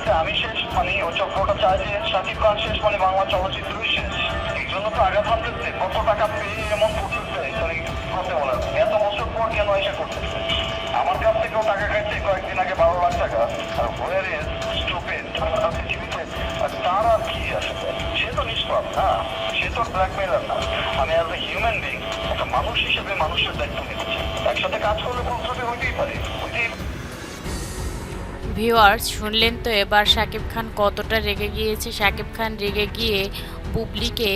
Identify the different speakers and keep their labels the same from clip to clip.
Speaker 1: হয়েছে আমি শেষ মানে ও চক্রটা চায় যে শাকিব খান শেষ মানে বাংলা চলচ্চিত্রই শেষ। এই জন্য তো আঘাত হানতেছে কত টাকা পেয়ে এমন করতেছে? এত বছর পর কেন এসে করতেছে? আমার কাছ থেকেও টাকা খাইছে কয়েকদিন আগে বারো লাখ টাকা। আর হোয়ার তার আর কি আছে? সে তো নিষ্পাপ, না? সে তো ব্ল্যাকমেলার না। আমি অ্যাজ এ হিউম্যান বিং একটা মানুষ হিসেবে মানুষের দায়িত্ব নিতেছি একসাথে কাজ করলে কোনো হইতেই পারে।
Speaker 2: ভিউয়ার্স শুনলেন তো এবার শাকিব খান কতটা রেগে গিয়েছে। শাকিব খান রেগে গিয়ে বুবলিকে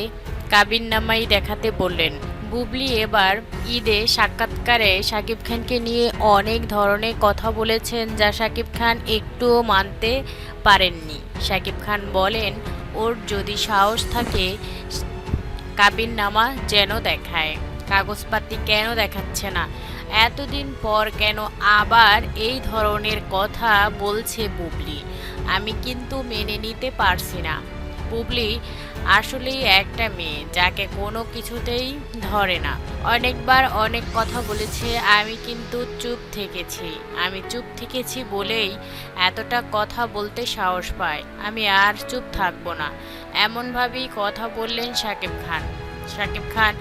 Speaker 2: কাবিন নামাই দেখাতে বললেন। বুবলি এবার ঈদে সাক্ষাৎকারে শাকিব খানকে নিয়ে অনেক ধরনের কথা বলেছেন যা শাকিব খান একটুও মানতে পারেননি। শাকিব খান বলেন, ওর যদি সাহস থাকে কাবিন নামা যেন দেখায়। কাগজপাতি কেন দেখাচ্ছে না? এতদিন পর কেন আবার এই ধরনের কথা বলছে বুবলি? আমি কিন্তু মেনে নিতে পারছি না। বুবলি আসলেই একটা মেয়ে, যাকে কোনো কিছুতেই ধরে না। অনেকবার অনেক কথা বলেছে, আমি কিন্তু চুপ থেকেছি। আমি চুপ থেকেছি বলেই এতটা কথা বলতে সাহস পায় আমি আর চুপ থাকব না। এমনভাবেই কথা বললেন শাকিব খান। শাকিব খান।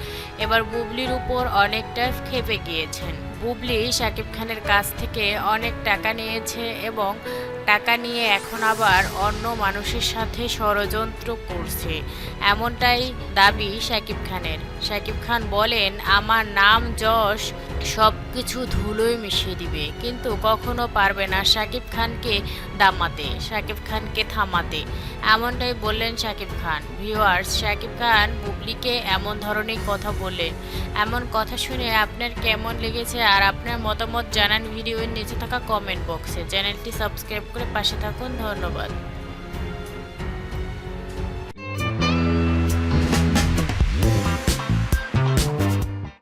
Speaker 2: এবার বুবলির উপর অনেকটা খেপে গিয়েছেন। বুবলি শাকিব খানের কাছ থেকে অনেক টাকা নিয়েছে এবং টাকা নিয়ে এখন আবার অন্য মানুষের সাথে ষড়যন্ত্র করছে। এমনটাই দাবি শাকিব খানের। শাকিব খান বলেন, আমার নাম যশ সব কিছু ধুলোয় মিশিয়ে দিবে। কিন্তু কখনো পারবে না শাকিব খানকে দামাতে, শাকিব খানকে থামাতে। এমনটাই বললেন শাকিব খান। ভিউয়ার্স শাকিব খান বুবলিকে এমন ধরনের কথা বললেন। এমন কথা শুনে আপনার কেমন লেগেছে আর আপনার মতামত জানান ভিডিওর নিচে থাকা কমেন্ট বক্সে চ্যানেলটি সাবস্ক্রাইব করে পাশে থাকুন। ধন্যবাদ।